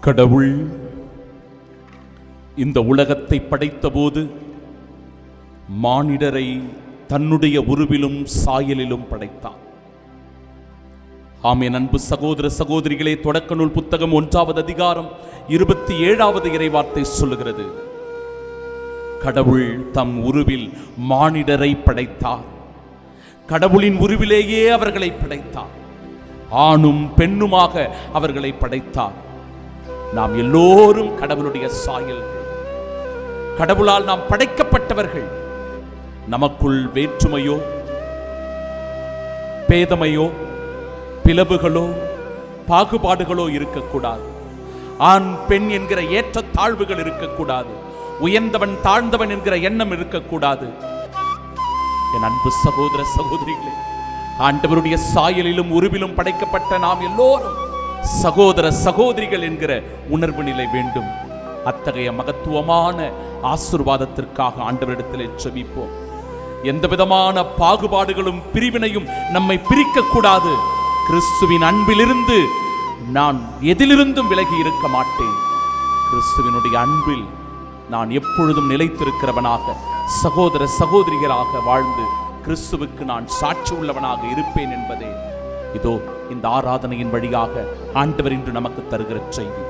கடவுள் இந்த உலகத்தை படைத்தபோது மானிடரை தன்னுடைய உருவிலும் சாயலிலும் படைத்தான். ஆமே அன்பு சகோதர சகோதரிகளே தொடக்க நூல் புத்தகம் ஒன்றாவது அதிகாரம் இருபத்தி ஏழாவது இறைவார்த்தை சொல்லுகிறது. கடவுள் தம் உருவில் மானிடரை படைத்தார். கடவுளின் உருவிலேயே அவர்களை படைத்தார். ஆணும் பெண்ணுமாக அவர்களை படைத்தார். நாம் எல்லோரும் கடவுளுடைய சாயல்கள் கடவுளால் நாம் படைக்கப்பட்டவர்கள். நமக்குள் வேற்றுமையோ பேதமையோ பிளவுகளோ பாகுபாடுகளோ இருக்கக்கூடாது. ஆண் பெண் என்கிற ஏற்ற தாழ்வுகள் இருக்கக்கூடாது. உயர்ந்தவன் தாழ்ந்தவன் என்கிற எண்ணம் இருக்கக்கூடாது. என் அன்பு சகோதர சகோதரிகளே ஆண்டவருடைய சாயலிலும் உருவிலும் படைக்கப்பட்ட நாம் எல்லோரும் சகோதர சகோதரிகள் என்கிற உணர்வு நிலை வேண்டும். அத்தகைய மகத்துவமான ஆசிர்வாதத்திற்காக ஆண்டவரிடத்தில் செவிப்போம் எந்த விதமான பாகுபாடுகளும் பிரிவினையும் நம்மை பிரிக்க கூடாது கிறிஸ்துவின் அன்பிலிருந்து நான் எதிலிருந்தும் விலகி இருக்க மாட்டேன். கிறிஸ்துவினுடைய அன்பில் நான் எப்பொழுதும் நிலைத்திருக்கிறவனாக சகோதர சகோதரிகளாக வாழ்ந்து கிறிஸ்துவுக்கு நான் சாட்சி உள்ளவனாக இருப்பேன் என்பதே இதோ இந்த ஆராதனையின் வழியாக ஆண்டவர் இன்று நமக்கு தருகிற செய்தி.